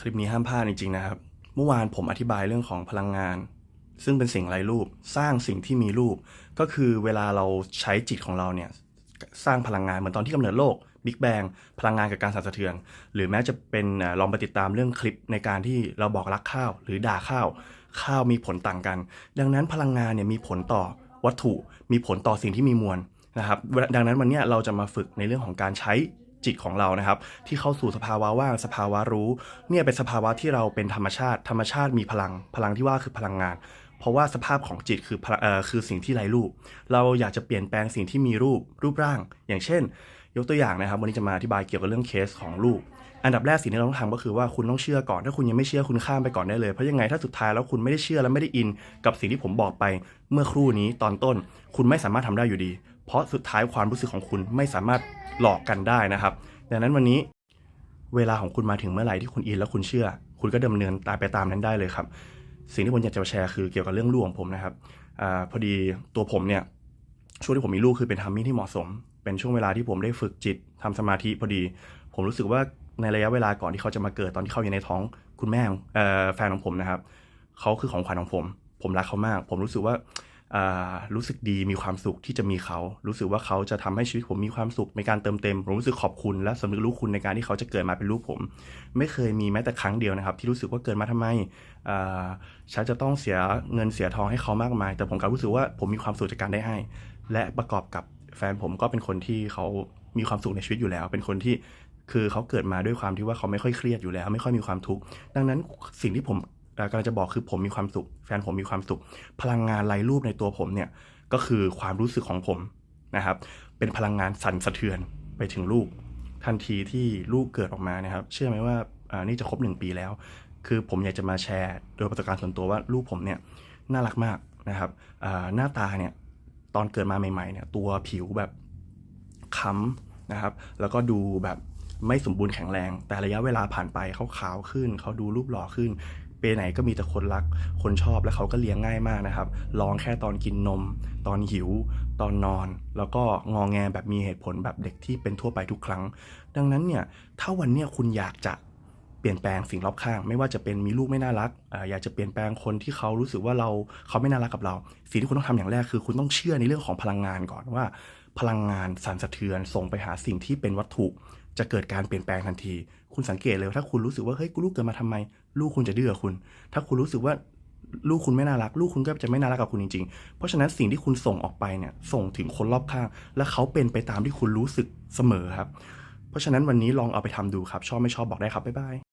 คลิปนี้ห้ามพลาดจริงๆนะครับ เมื่อวานผมอธิบายเรื่องของพลังงาน ซึ่งเป็นสิ่งไร้รูป สร้างสิ่งที่มีรูป ก็คือเวลาเราใช้จิตของเราเนี่ยสร้างพลังงานเหมือนตอนที่กำเนิดโลกบิ๊กแบงพลังงานกับการสั่นสะเทือน หรือแม้จะเป็นลองไปติดตามเรื่องคลิปในการที่เราบอกรักข้าว หรือด่าข้าว ข้าวมีผลต่างกัน ดังนั้นพลังงานเนี่ยมีผลต่อวัตถุ มีผลต่อสิ่งที่มีมวลนะครับ ดังนั้นวันนี้เราจะมาฝึกในเรื่องของการใช้ จิตของเรานะครับ ที่เข้าสู่สภาวะว่างสภาวะรู้ เนี่ยเป็นสภาวะที่เราเป็นธรรมชาติ ธรรมชาติมีพลัง พลังที่ว่าคือพลังงาน เพราะว่าสภาพของจิตคือเอ่อคือสิ่งที่ไร้รูป เราอยากจะเปลี่ยนแปลงสิ่งที่มีรูปรูปร่าง อย่างเช่น ยกตัวอย่างนะครับ วันนี้จะมาอธิบายเกี่ยวกับเรื่องเคสของลูกอันดับแรกสิ่งที่เราต้องทำก็คือว่าคุณต้องเชื่อก่อนถ้าคุณยังไม่เชื่อคุณข้ามไปก่อนได้เลยเพราะยังไงถ้าสุดท้ายแล้วคุณไม่ได้เชื่อและไม่ได้อิน กับสิ่งที่ผมบอกไปเมื่อครู่นี้ตอนต้น คุณไม่สามารถทำได้อยู่ดี เพราะสุดท้ายความรู้สึกของคุณไม่สามารถหลอกกันได้นะครับ ดังนั้นวันนี้เวลาของคุณมาถึงเมื่อไหร่ที่คุณอินแล้วคุณเชื่อ คุณก็ดำเนินตามไปตามนั้นได้เลยครับ สิ่งที่ผมอยากจะแชร์คือเกี่ยวกับเรื่องลูกของผมนะครับอพอดีตัวผมเนี่ยช่วงที่ผมมีลูกคือเป็นทัมมิ่งที่เหมาะสม เป็นช่วงเวลาที่ผมได้ฝึกจิตทำสมาธิพอดี ผมรู้สึกว่าในระยะเวลาก่อนที่เขาจะมาเกิดตอนที่เขาอยู่ในท้องคุณแม่แฟนของผมนะครับเขาคือของขวัญของผม ผมรักเขามาก ผมรู้สึกว่า รู้สึกดีมีความสุขที่จะมีเขา รู้สึกว่าเขาจะทำให้ชีวิตผมมีความสุขในการเติมเต็มผมรู้สึกขอบคุณและสำนึกรู้คุณในการที่เขาจะเกิดมาเป็นลูกผม ไม่เคยมีแม้แต่ครั้งเดียวนะครับ ที่รู้สึกว่าเกิดมาทำไมฉันจะต้องเสียเงินเสียทองให้เขามากมาย แต่ผมกลับรู้สึกว่าผมมีความสุขจากการได้ให้ และประกอบกับแฟนผมก็เป็นคนที่เขามีความสุขในชีวิตอยู่แล้ว เป็นคนที่คือเขาเกิดมาด้วยความที่ว่าเขาไม่ค่อยเครียดอยู่แล้ว ไม่ค่อยมีความทุกข์ดังนั้นสิ่งที่ผม กำลังจะบอกคือผมมีความสุข แฟนผมมีความสุข พลังงานไร้รูปในตัวผมเนี่ยก็คือความรู้สึกของผมนะครับ เป็นพลังงานสั่นสะเทือนไปถึงลูก ทันทีที่ลูกเกิดออกมานะครับ เชื่อไหมว่าอ่านี่จะครบหนึ่งปีแล้ว คือผมอยากจะมาแชร์ โดยประสบการณ์ส่วนตัวว่าลูกผมเนี่ยน่ารักมากนะครับอ่าหน้าตาเนี่ยตอนเกิดมาใหม่ๆเนี่ยตัวผิวแบบค้ำนะครับ แล้วก็ดูแบบไม่สมบูรณ์แข็งแรง แต่ระยะเวลาผ่านไปเขาขาวขึ้น เขาดูรูปหล่อขึ้นไปไหนก็มีแต่คนรัก คนชอบและเขาก็เลี้ยงง่ายมากนะครับลองแค่ตอนกินนม ตอนหิว ตอนนอน แล้วก็งองแงแบบมีเหตุผลแบบเด็กที่เป็นทั่วไปทุกครั้ง ดังนั้นเนี่ยถ้าวันเนี้ยคุณอยากจะเปลี่ยนแปลงสิ่งรอบข้าง ไม่ว่าจะเป็นมีลูกไม่น่ารักอออยากจะเปลี่ยนแปลงคนที่เขารู้สึกว่าเราเขาไม่น่ารักกับเรา สิ่งที่คุณต้องทำอย่างแรกคือ คุณต้องเชื่อในเรื่องของพลังงานก่อนว่า พลังงานสั่นสะเทือนส่งไปหาสิ่งที่เป็นวัตถุ จะเกิดการเปลี่ยนแปลงทันที คุณสังเกตเลยว่าถ้าคุณรู้สึกว่าเฮ้ยกูลูกเกิดมาทำไม ลูกคุณจะดื้อคุณ ถ้าคุณรู้สึกว่าลูกคุณไม่น่ารัก ลูกคุณก็จะไม่น่ารักกับคุณจริงๆ เพราะฉะนั้นสิ่งที่คุณส่งออกไปเนี่ยส่งถึงคนรอบข้าง และเขาเป็นไปตามที่คุณรู้สึกเสมอครับ เพราะฉะนั้นวันนี้ลองเอาไปทำดูครับ ชอบไม่ชอบบอกได้ครับบ๊ายบาย